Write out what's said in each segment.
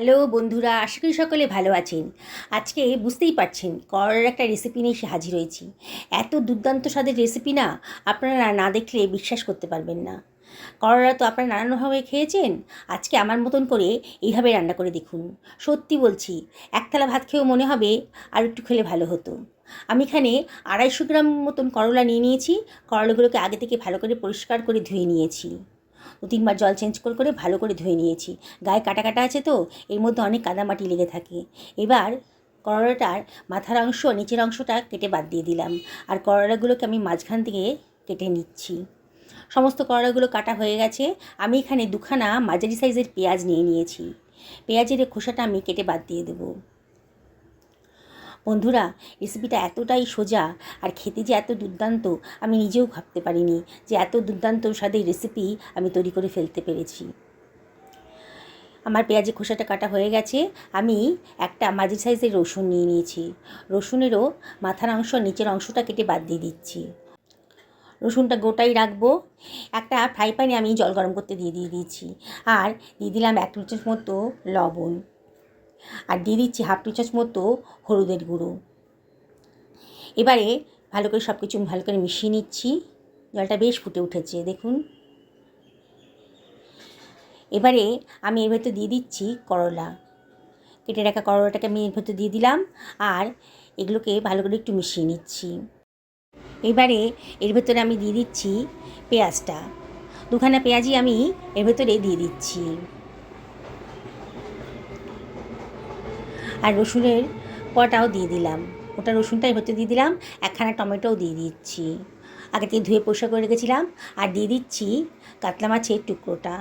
Hello বন্ধুরা, আশা করি সকলে ভালো আছেন। আজকে বুঝতেই পারছেন, করলার একটা রেসিপি নিয়ে হাজির হয়েছি। এত দুর্দান্ত স্বাদের রেসিপি না আপনারা না দেখলে বিশ্বাস করতে পারবেন না। করলা তো আপনারা নানানভাবে খেয়েছেন, আজকে আমার মতন করে এইভাবে রান্না করে দেখুন। সত্যি বলছি একতলা ভাত খেয়েও মনে হবে আর একটু খেলে ভালো হতো। আমি এখানে আড়াইশো গ্রাম মতন করলা নিয়ে নিয়েছি, করলাগুলোকে আগে থেকে ভালো করে পরিষ্কার করে ধুয়ে নিয়েছি। দু তিনবার জল চেঞ্জ করে করে ভালো করে ধুয়ে নিয়েছি। গায়ে কাটা কাটা আছে তো, এর মধ্যে অনেক কাদামাটি লেগে থাকে। এবার করলাটার মাথার অংশ, নিচের অংশটা কেটে বাদ দিয়ে দিলাম। আর করলাগুলোকে আমি মাঝখান থেকে কেটে নিচ্ছি। সমস্ত করলাগুলো কাটা হয়ে গেছে। আমি এখানে দুখানা মাঝারি সাইজের পেঁয়াজ নিয়ে নিয়েছি। পেঁয়াজের খোসাটা আমি কেটে বাদ দিয়ে দেবো। বন্ধুরা রেসিপিটা এতটাই সোজা আর খেতে যে এত দুর্দান্ত, আমি নিজেও ভাবতে পারিনি যে এত দুর্দান্ত স্বাদের রেসিপি আমি তৈরি করে ফেলতে পেরেছি। আমার পেঁয়াজের খোসাটা কাটা হয়ে গেছে, আমি একটা মাঝি সাইজের রসুন নিয়ে নিয়েছি। রসুনেরও মাথার অংশ নিচের অংশটা কেটে বাদ দিয়ে দিচ্ছি। রসুনটা গোটাই রাখব, একটা ফ্রাই প্যানে আমি জল গরম করতে দিয়ে দিয়ে দিয়েছি। আর দিয়ে দিলাম এক চামচ মতো লবণ। আর দিয়ে দিচ্ছি হাফ টি চামচ মতো হলুদের গুঁড়ো। এবারে ভালো করে সব কিছু ভালো করে মিশিয়ে নিচ্ছি। জলটা বেশ ফুটে উঠেছে, দেখুন। এবারে আমি এর ভেতর দিয়ে দিচ্ছি করলা। কেটে রাখা করলাটাকে আমি এর ভেতর দিয়ে দিলাম আর এগুলোকে ভালো করে একটু মিশিয়ে নিচ্ছি। এবারে এর ভেতরে আমি দিয়ে দিচ্ছি পেঁয়াজটা। দুখানা পেঁয়াজই আমি এর ভেতরে দিয়ে দিচ্ছি। আর রসুনের কটাও দিয়ে দিলাম। ওটা রসুনটাই হতে দিয়ে দিলাম, একখানা টমেটোও দিয়ে দিচ্ছি। আগে থেকে ধুয়ে পরিষ্কার করে রেখেছিলাম, আর দিয়ে দিচ্ছি কাতলা মাছের টুকরোটা।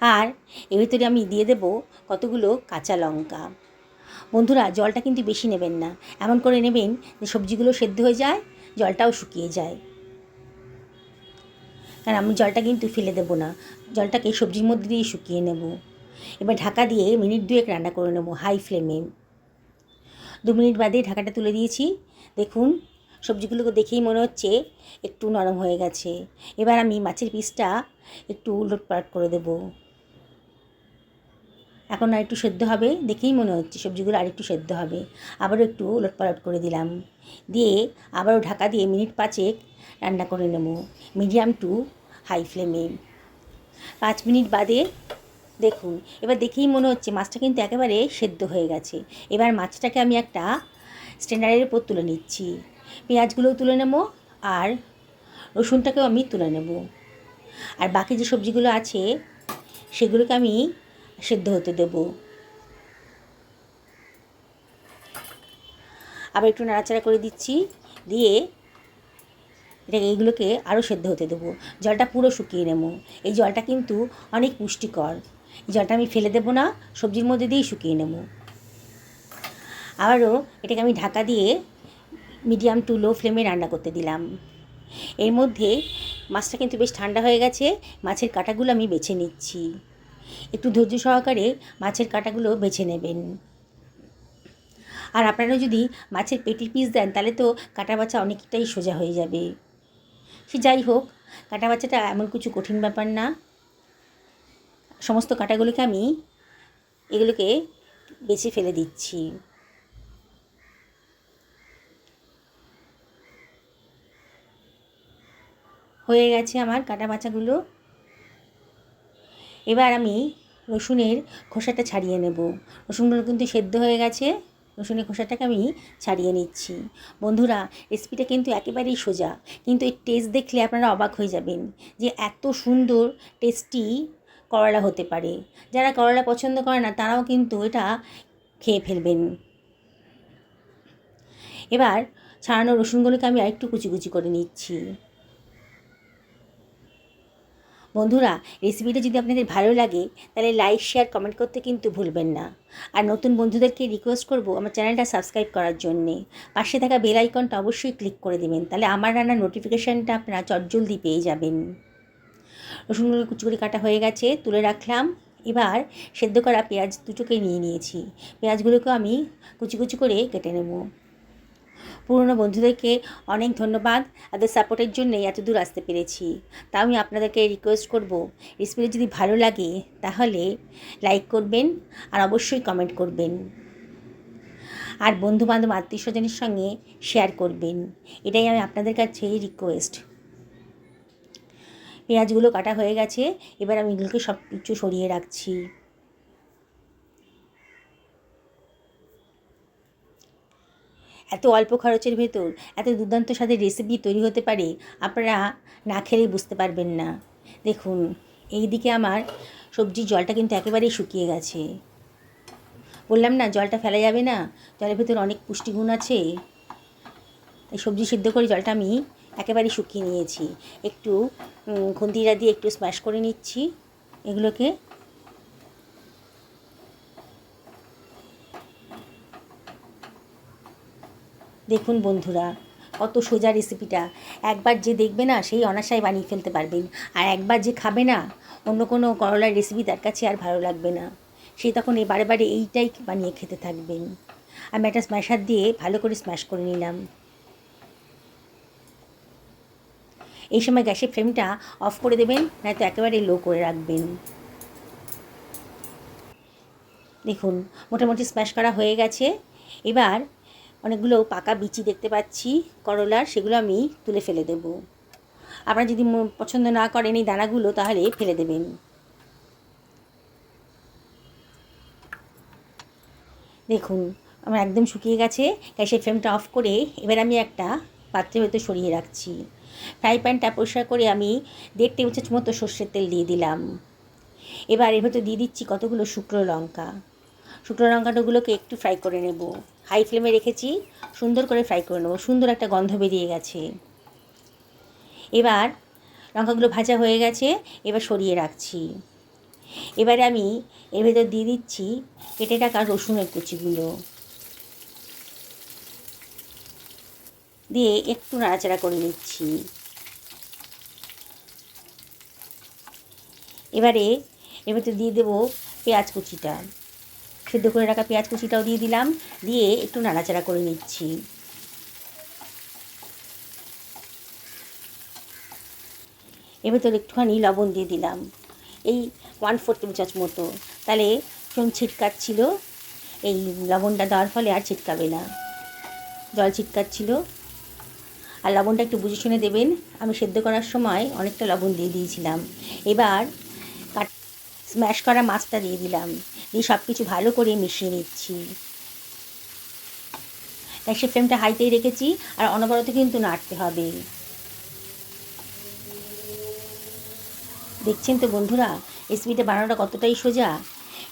আর এর ভিতরে আমি দিয়ে দেব কতগুলো কাঁচা লঙ্কা। বন্ধুরা, জলটা কিন্তু বেশি নেবেন না। এমন করে নেবেন যে সবজিগুলো সেদ্ধ হয়ে যায়, জলটাও শুকিয়ে যায়। কারণ আমি জলটা কিন্তু ফেলে দেবো না। জলটাকে সবজির মধ্যে দিয়ে শুকিয়ে নেব। এবার ঢাকা দিয়ে মিনিট দুয়েক রান্না করে নেব হাই ফ্লেমে। দু মিনিট বাদে ঢাকাটা তুলে দিয়েছি। দেখুন, সবজিগুলোকে দেখেই মনে হচ্ছে একটু নরম হয়ে গেছে। এবার আমি মাছের পিসটা একটু উলটপালট করে দেবো। এখন আর একটু সেদ্ধ হবে, দেখেই মনে হচ্ছে সবজিগুলো আর একটু সেদ্ধ হবে। আবারও একটু উলটপালট করে দিলাম। দিয়ে আবারও ঢাকা দিয়ে মিনিট পাঁচেক রান্না করে নেব, মিডিয়াম টু হাই ফ্লেমে। পাঁচ মিনিট বাদে দেখুন, এবার দেখেই মনে হচ্ছে মাছটা কিন্তু একেবারে সেদ্ধ হয়ে গেছে। এবার মাছটাকে আমি একটা স্ট্যান্ডার্ডের উপর তুলে নিচ্ছি। পেঁয়াজগুলোও তুলে নেব আর রসুনটাকেও আমি তুলে নেব। আর বাকি যে সবজিগুলো আছে, সেগুলোকে আমি সেদ্ধ হতে দেব। আবার একটু নাড়াচাড়া করে দিচ্ছি, দিয়ে এটাকে এইগুলোকে আরও সেদ্ধ হতে দেবো। জলটা পুরো শুকিয়ে নেব। এই জলটা কিন্তু অনেক পুষ্টিকর। জলটা আমি ফেলে দেবো না, সবজির মধ্যে দিয়েই শুকিয়ে নেব। আবারও এটাকে আমি ঢাকা দিয়ে মিডিয়াম টু লো ফ্লেমে রান্না করতে দিলাম। এর মধ্যে মাছটা কিন্তু বেশ ঠান্ডা হয়ে গেছে, মাছের কাঁটাগুলো আমি বেছে নিচ্ছি। একটু ধৈর্য সহকারে মাছের কাঁটাগুলো বেছে নেবেন। আর আপনারা যদি মাছের পেটির পিস দেন, তাহলে তো কাটা বাছা অনেকটাই সোজা হয়ে যাবে। সে যাই হোক, কাটা বাচ্চাটা এমন কিছু কঠিন ব্যাপার না। সমস্ত কাটাগুলোকে আমি এগুলোকে বেছে ফেলে দিচ্ছি। হয়ে গেছে আমার কাঁটা বাচ্চাগুলো এবার আমি রসুনের খোসাটা ছাড়িয়ে নেব। রসুনগুলো কিন্তু সেদ্ধ হয়ে গেছে। রসুনের খোসাটাকে আমি ছাড়িয়ে নিচ্ছি। বন্ধুরা রেসিপিটা কিন্তু একেবারেই সোজা। কিন্তু এই টেস্ট দেখলে আপনারা অবাক হয়ে যাবেন যে এত সুন্দর টেস্টি করলা হতে পারে। যারা করলা পছন্দ করে না, তারাও কিন্তু এটা খেয়ে ফেলবেন। এবার ছাড়ানো রসুনগুলোকে আমি আরেকটু কুচি কুচি করে নিচ্ছি। বন্ধুরা, রেসিপিটা যদি আপনাদের ভালো লাগে, তাহলে লাইক, শেয়ার, কমেন্ট করতে কিন্তু ভুলবেন না। আর নতুন বন্ধুদেরকে রিকোয়েস্ট করব আমার চ্যানেলটা সাবস্ক্রাইব করার জন্যে। পাশে থাকা বেল আইকনটা অবশ্যই ক্লিক করে দেবেন, তাহলে আমার রান্নার নোটিফিকেশানটা আপনারা চটজলদি পেয়ে যাবেন। রসুনগুলো কুচি কাটা হয়ে গেছে, তুলে রাখলাম। এবার সেদ্ধ করা পেঁয়াজ দুটোকে নিয়ে নিয়েছি। পেঁয়াজগুলোকে আমি কুচি কুচি করে কেটে নেব। পুরনো বন্ধুদেরকে অনেক ধন্যবাদ। তাদের সাপোর্টের জন্যই এত দূর আসতে পেরেছি। তা আমি আপনাদেরকে রিকোয়েস্ট করব। রেসিপিটা যদি ভালো লাগে, তাহলে লাইক করবেন আর অবশ্যই কমেন্ট করবেন। আর বন্ধুবান্ধব আত্মীয় স্বজনের সঙ্গে শেয়ার করবেন। এটাই আমি আপনাদের কাছে রিকোয়েস্ট পেঁয়াজগুলো কাটা হয়ে গেছে, এবার আমি এগুলোকে সব কিছু সরিয়ে রাখছি। এত অল্প খরচের ভেতর এত দুর্দান্ত স্বাদের রেসিপি তৈরি হতে পারে, আপনারা না খেলেই বুঝতে পারবেন না। দেখুন এই দিকে আমার সবজির জলটা কিন্তু একেবারেই শুকিয়ে গেছে। বললাম না, জলটা ফেলা যাবে না? জলের ভেতর অনেক পুষ্টিগুণ আছে। তাই সবজি সিদ্ধ করে জলটা আমি একেবারেই শুকিয়ে নিয়েছি। একটু খুন্তিরা দিয়ে একটু স্ম্যাশ করে নিচ্ছি। এগুলোকে দেখুন বন্ধুরা, কত সোজা রেসিপিটা একবার যে দেখবে না, সেই অনাশায় বানিয়ে ফেলতে পারবেন। আর একবার যে খাবে না, অন্য কোনো করলার রেসিপি তার কাছে আর ভালো লাগবে না। সে তখন এই বারে বারে এইটাই বানিয়ে খেতে থাকবেন। আমি একটা স্ম্যাশার দিয়ে ভালো করে স্ম্যাশ করে নিলাম। এই সময় গ্যাসের ফ্লেমটা অফ করে দেবেন, নয়তো একেবারে লো করে রাখবেন। দেখুন, মোটামুটি স্ম্যাশ করা হয়ে গেছে। এবার অনেকগুলো পাকা বিচি দেখতে পাচ্ছি, করলার, সেগুলো আমি তুলে ফেলে দেব। আপনারা যদি পছন্দ না করেন এই দানাগুলো, তাহলে ফেলে দেবেন। দেখুন, আমার একদম শুকিয়ে গেছে, গ্যাসের ফ্লেমটা অফ করে এবার আমি একটা পাত্রের ভেতর সরিয়ে রাখছি। ফ্রাই প্যানটা পরিষ্কার করে আমি দেড় টেবিল চামচ মতো সর্ষের তেল দিয়ে দিলাম। এবার এর ভেতর দিয়ে দিচ্ছি কতগুলো শুকনো লঙ্কা। শুকনো লঙ্কাটাগুলোকে একটু ফ্রাই করে নেব। হাই ফ্লেমে রেখেছি, সুন্দর করে ফ্রাই করে নেব। সুন্দর একটা গন্ধ বেরিয়ে গেছে। এবার লঙ্কাগুলো ভাজা হয়ে গেছে, এবার সরিয়ে রাখছি। এবারে আমি এর ভেতর দিয়ে দিচ্ছি কেটে টাকা রসুনের কুচিগুলো। দিয়ে একটু নাড়াচাড়া করে নিচ্ছি। এবারে এবার তো দিয়ে দেবো পেঁয়াজ কুচিটা। সেদ্ধ করে রাখা পেঁয়াজ কুচিটাও দিয়ে দিলাম, দিয়ে একটু নাড়াচাড়া করে নিচ্ছি। এবার তো একটুখানি লবণ দিয়ে দিলাম। এই ওয়ান ফোর টেবিল চামচ মতো। তাহলে চুন ছিটকাচ্ছিল, এই লবণটা দেওয়ার ফলে আর ছিটকাবে না। জল ছিটকাচ্ছিল। আর লবণটা একটু বুঝে শুনে দেবেন। আমি সেদ্ধ করার সময় অনেকটা লবণ দিয়ে দিয়েছিলাম। এবার কাট স্ম্যাশ করা মাছটা দিয়ে দিলাম। দিয়ে সব কিছু ভালো করে মিশিয়ে নিচ্ছি। গ্যাসের ফ্লেমটা হাইতেই রেখেছি আর অনবরত কিন্তু নাড়তে হবে। দেখছেন তো বন্ধুরা রেসিপিটা বানানোটা কতটাই সোজা?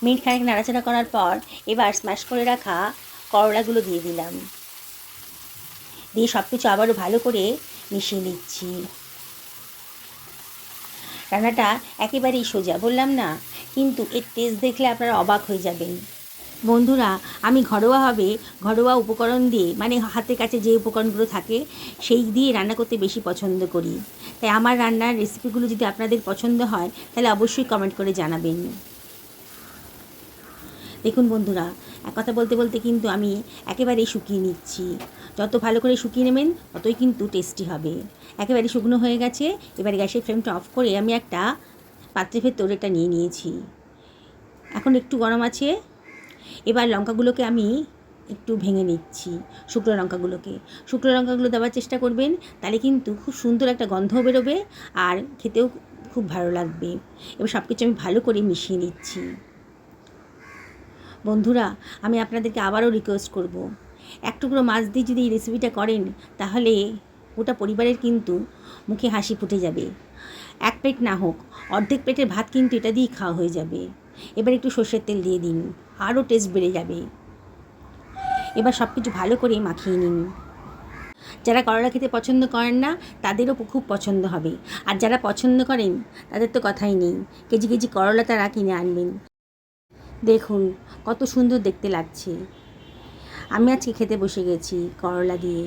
মিনিট খানেক নাড়াচাড়া করার পর এবার স্ম্যাশ করে রাখা করলাগুলো দিয়ে দিলাম। দিয়ে সব কিছু আবারও ভালো করে মিশিয়ে নিচ্ছি। রান্নাটা একেবারেই সোজা, বললাম না? কিন্তু এর টেস্ট দেখলে আপনারা অবাক হয়ে যাবেন। বন্ধুরা, আমি ঘরোয়াভাবে ঘরোয়া উপকরণ দিয়ে মানে হাতের কাছে যে উপকরণগুলো থাকে, সেই দিয়ে রান্না করতে বেশি পছন্দ করি। তাই আমার রান্নার রেসিপিগুলো যদি আপনাদের পছন্দ হয়, তাহলে অবশ্যই কমেন্ট করে জানাবেন। দেখুন বন্ধুরা, এক কথা বলতে বলতে কিন্তু আমি একেবারেই শুকিয়ে নিচ্ছি। যত ভালো করে শুকিয়ে নেবেন, ততই কিন্তু টেস্টি হবে। একেবারে শুকনো হয়ে গেছে, এবারে গ্যাসের ফ্লেমটা অফ করে আমি একটা পাত্রের ভেতর এটা নিয়ে নিয়েছি। এখন একটু গরম আছে, এবার লঙ্কাগুলোকে আমি একটু ভেঙে নিচ্ছি, শুকনো লঙ্কাগুলোকে। শুকনো লঙ্কাগুলো দেওয়ার চেষ্টা করবেন, তাহলে কিন্তু খুব সুন্দর একটা গন্ধ বেরোবে আর খেতেও খুব ভালো লাগবে। এবার সব কিছু আমি ভালো করে মিশিয়ে নিচ্ছি। বন্ধুরা, আমি আপনাদেরকে আবারও রিকোয়েস্ট করব এক টুকরো মাছ দিয়ে যদি এই রেসিপিটা করেন, তাহলে ওটা পরিবারের কিন্তু মুখে হাসি ফুটে যাবে। এক প্লেট না হোক, অর্ধেক প্লেটের ভাত কিন্তু এটা দিয়েই খাওয়া হয়ে যাবে। এবার একটু সর্ষের তেল দিয়ে দিন, আরও টেস্ট বেড়ে যাবে। এবার সব কিছু ভালো করে মাখিয়ে নিন। যারা করলা খেতে পছন্দ করেন না, তাদেরও খুব পছন্দ হবে। আর যারা পছন্দ করেন, তাদের তো কথাই নেই। কেজি কেজি করলা তারা কিনে আনবেন। দেখুন, কত সুন্দর দেখতে লাগছে। আমি আজকে খেতে বসে গেছি করলা দিয়ে,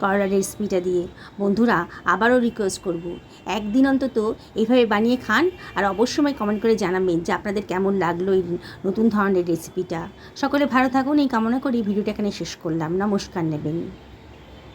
করলা রেসিপিটা দিয়ে। বন্ধুরা, আবারও রিকোয়েস্ট করব। একদিন অন্তত এইভাবে বানিয়ে খান আর অবশ্যই কমেন্ট করে জানাবেন যে আপনাদের কেমন লাগল এই নতুন ধরনের রেসিপিটা সকলে ভালো থাকুন, এই কামনা করি। ভিডিওটা এখানে শেষ করলাম। নমস্কার নেবেন।